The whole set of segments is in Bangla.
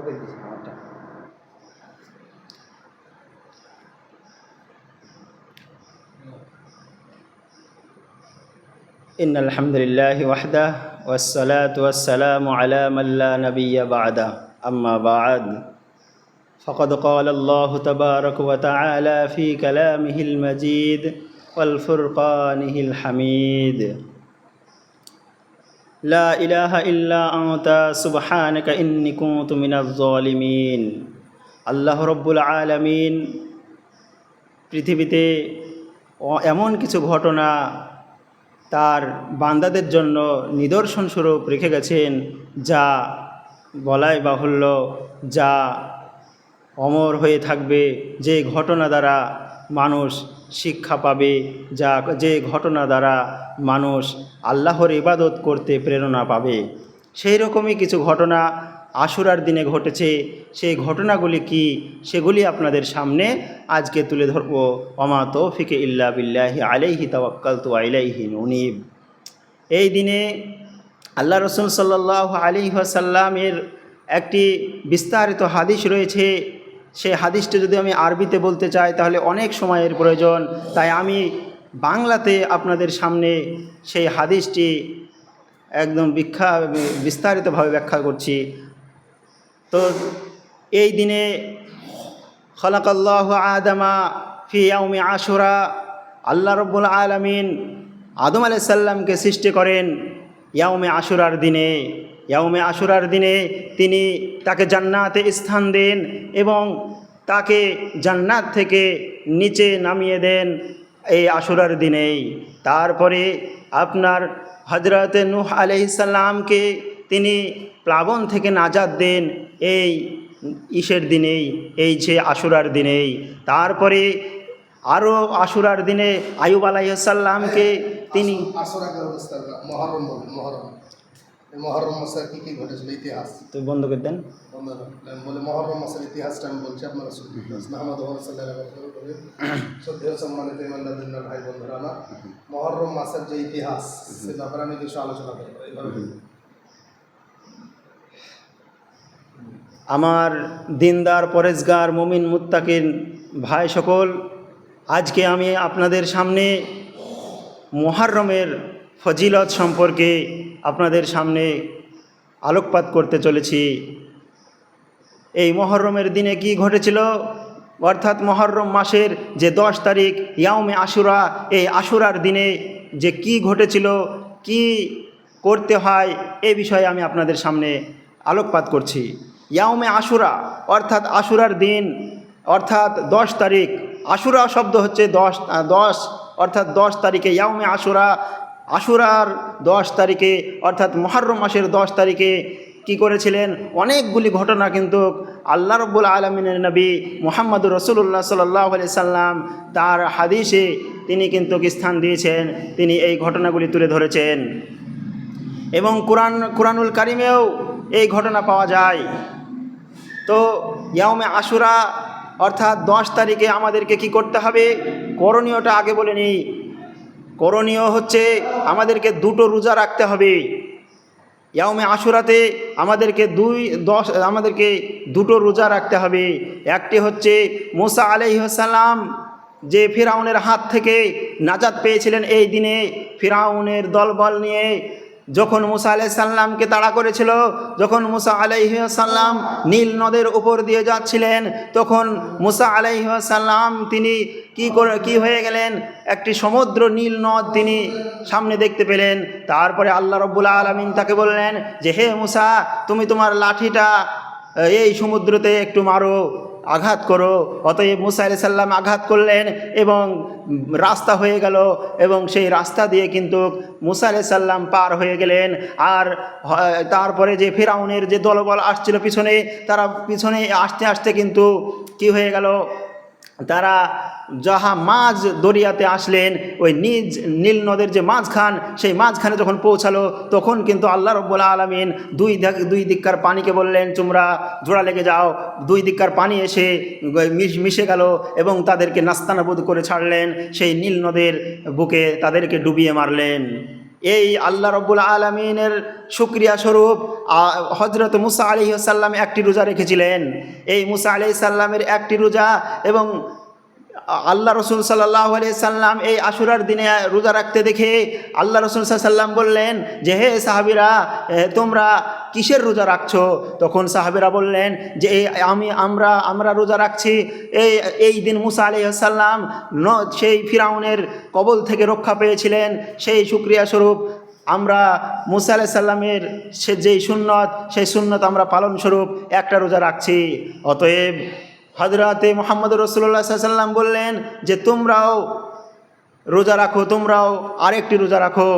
إن الحمد لله وحده والصلاة والسلام على من لا نبي بعده. أما بعد فقد قال الله تبارك وتعالى في كلامه المجيد والفرقانه الحميد. লা ইলাহা ইল্লা আওতা সুবহানাকা ইন্নি কুনতু মিনাজ জালিমিন আল্লাহ রব্বুল আলামিন পৃথিবীতে এমন কিছু ঘটনা তার বান্দাদের জন্য নিদর্শনস্বরূপ রেখে গেছেন, যা বলাই বাহুল্য, যা অমর হয়ে থাকবে যে ঘটনা দ্বারা মানুষ শিক্ষা পাবে যা যে ঘটনা দ্বারা মানুষ আল্লাহর ইবাদত করতে প্রেরণা পাবে। সেই রকমই কিছু ঘটনা আশুরার দিনে ঘটেছে। সেই ঘটনাগুলি কি সেগুলি আপনাদের সামনে আজকে তুলে ধরব। অমা তৌফিকে ইল্লা বিল্লাহি আলাইহি তাওয়াক্কাল তু আলাইহি নুনিব এই দিনে আল্লাহ রসুল সাল্লাহ আলী সাল্লামের একটি বিস্তারিত হাদিস রয়েছে। সেই হাদিসটি যদি আমি আরবিতে বলতে চাই, তাহলে অনেক সময়ের প্রয়োজন। তাই আমি বাংলাতে আপনাদের সামনে সেই হাদিসটি একদম বিখ্যা বিস্তারিতভাবে ব্যাখ্যা করছি। তো এই দিনে খলাকাল্লাহ আদামা ফি ইয়াউমি আশুরা, আল্লাহ রব্বুল আলমিন আদম আলাইসাল্লামকে সৃষ্টি করেন ইয়াউমে আশুরার দিনে। ইয়াউমে আশুরার দিনে তিনি তাকে জান্নাতে স্থান দেন এবং তাকে জান্নাত থেকে নিচে নামিয়ে দেন এই আশুরার দিনেই। তারপরে আপনার হজরত নূহ আলহিসাল্লামকে তিনি প্লাবন থেকে নাজাদ দেন এই ইসের দিনেই, এই যে আশুরার দিনেই। তারপরে আরও আশুরার দিনে আয়ুব আলাইসাল্লামকে তিনি মহরম মাসের কি কি ঘটেছিল ইতিহাস? তো বন্ধ করে দেন। বন্ধুরা, আমি বলে মহরম মাসের ইতিহাসটা আমি বলছি আপনারা শুনতে মাহমদ সাল্লাহ সম্মানিত ইমানদার ভাই বন্ধুরা আমার মহরম মাসের যে ইতিহাস সে ব্যাপারে আমি কিছু আলোচনা করব আমার দিনদার পরেজগার মমিন মুত্তাকিন ভাই সকল আজকে আমি আপনাদের সামনে মহারমের ফজিলত সম্পর্কে আপনাদের সামনে আলোকপাত করতে চলেছি। এই মহরমের দিনে কি ঘটেছিল? অর্থাৎ মহরম মাসের যে দশ তারিখ, ইয়াউমে আশুরা, এই আশুরার দিনে যে কি ঘটেছিল, কি করতে হয়, এ বিষয়ে আমি আপনাদের সামনে আলোকপাত করছি। ইয়াউমে আশুরা, অর্থাৎ আশুরার দিন, অর্থাৎ দশ তারিখ। আশুরা শব্দ হচ্ছে দশ দশ, অর্থাৎ দশ তারিখে ইয়াউমে আশুরা আশুরার দশ তারিখে, অর্থাৎ মহরম মাসের দশ তারিখে কি করেছিলেন? অনেকগুলি ঘটনা কিন্তু আল্লাহ রব্বুল আলমিনের নবী মোহাম্মদুর রসুল্লাহ সাল্লাহ সাল্লাম তার হাদিসে তিনি কিন্তু স্থান দিয়েছেন? তিনি এই ঘটনাগুলি তুলে ধরেছেন। এবং কোরআন, কোরআনুল কারিমেও এই ঘটনা পাওয়া যায়। তো ইয়ামে আশুরা, অর্থাৎ দশ তারিখে আমাদেরকে কি করতে হবে? করণীয়টা আগে বলে নিই। করণীয় হচ্ছে আমাদেরকে দুটো রোজা রাখতে হবে। ইয়াউমে আশুরাতে আমাদেরকে দুই, দশ, আমাদেরকে দুটো রোজা রাখতে হবে। একটি হচ্ছে মোসা আলাইসাল্লাম যে ফিরাউনের হাত থেকে নাজাদ পেয়েছিলেন এই দিনে। ফিরাউনের দলবল নিয়ে যখন মুসা আলাইসাল্লামকে তাড়া করেছিল, যখন মুসা আলাইসাল্লাম নীল নদের উপর দিয়ে যাচ্ছিলেন, তখন মুসা আলাইসাল্লাম তিনি কি করে, কি হয়ে গেলেন? একটি সমুদ্র নীল নদ তিনি সামনে দেখতে পেলেন। তারপরে আল্লাহ রব্বুল আলমিন তাকে বললেন যে, হে মুসা, তুমি তোমার লাঠিটা, এই সমুদ্রতে একটু মারো। আঘাত করো। অতএব মুসা আলি সাল্লাম আঘাত করলেন এবং রাস্তা হয়ে গেল এবং সেই রাস্তা দিয়ে কিন্তু মুসা আলি সাল্লাম পার হয়ে গেলেন। আর তারপরে যে ফেরাউনের যে দলবল আসছিল পিছনে, তারা পিছনে আসতে আসতে কিন্তু কি হয়ে গেল? তারা যাহা মাঝ দরিয়াতে আসলেন, ওই নিজ নীল নদের যে মাঝখান, সেই মাঝখানে যখন পৌঁছালো, তখন কিন্তু আল্লাহ রব্বুল আলমিন দুই দুই দিককার পানিকে বললেন, তোমরা জোড়া লেগে যাও। দুই দিককার পানি এসে মিশে গেল এবং তাদেরকে নাস্তানাবোধ করে ছাড়লেন। সেই নীল নদের বুকে তাদেরকে ডুবিয়ে মারলেন। এই আল্লাহ রব্বুল আলমিনের শুক্রিয়া স্বরূপ হজরত মুসা আলি সাল্লাম একটি রোজা রেখেছিলেন। এই মুসা আলি সাল্লামের একটি রোজা এবং আল্লাহ রসুল সাল্লাহ সাল্লাম এই আশুরার দিনে রোজা রাখতে দেখে আল্লাহ রসুল সাল্লাম বললেন যে, হে সাহাবিরা তোমরা কিসের রোজা রাখছো? তখন সাহাবিরা বললেন যে আমি, আমরা আমরা রোজা রাখছি, এই এই দিন মুসা আলি সাল্লাম ন, সেই ফিরাউনের কবল থেকে রক্ষা পেয়েছিলেন, সেই শুক্রিয়া স্বরূপ আমরা মুসা আলাই সাল্লামের সে, যেই সুন্নত, সেই সুন্নত আমরা পালন স্বরূপ একটা রোজা রাখছি। অতএব হজরতে মোহাম্মদ রসুল্লাহ সাল্লাম বললেন যে, তোমরাও রোজা রাখো, তোমরাও আরেকটি রোজা রাখো।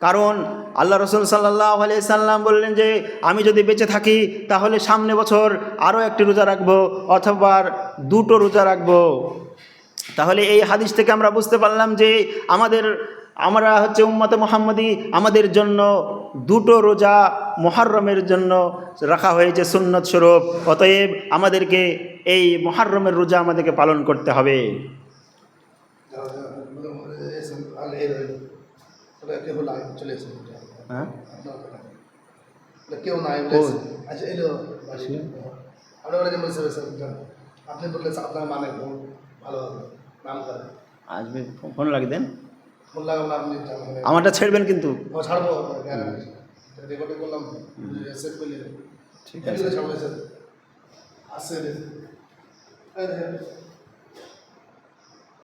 কারণ আল্লাহ রসুল সাল্লাহ সাল্লাম বললেন যে, আমি যদি বেঁচে থাকি, তাহলে সামনে বছর আরও একটি রোজা রাখব অথবা দুটো রোজা রাখব। তাহলে এই হাদিস থেকে আমরা বুঝতে পারলাম যে, আমাদের, আমরা হচ্ছে উম্মতে মোহাম্মদী, আমাদের জন্য দুটো রোজা মহারমের জন্য রাখা হয়েছে সুন্নত স্বরূপ। অতএব আমাদেরকে এই মহারমের রোজা আমাদেরকে পালন করতে হবে। হ্যাঁ? আসবে ফোন লাগিয়ে দেন আমারটা ছেড়বেন কিন্তু? ও ছাড়বো রেকর্ডিং করলাম সেভ করলে ঠিক আছে। ছাড়বো স্যার আসছে।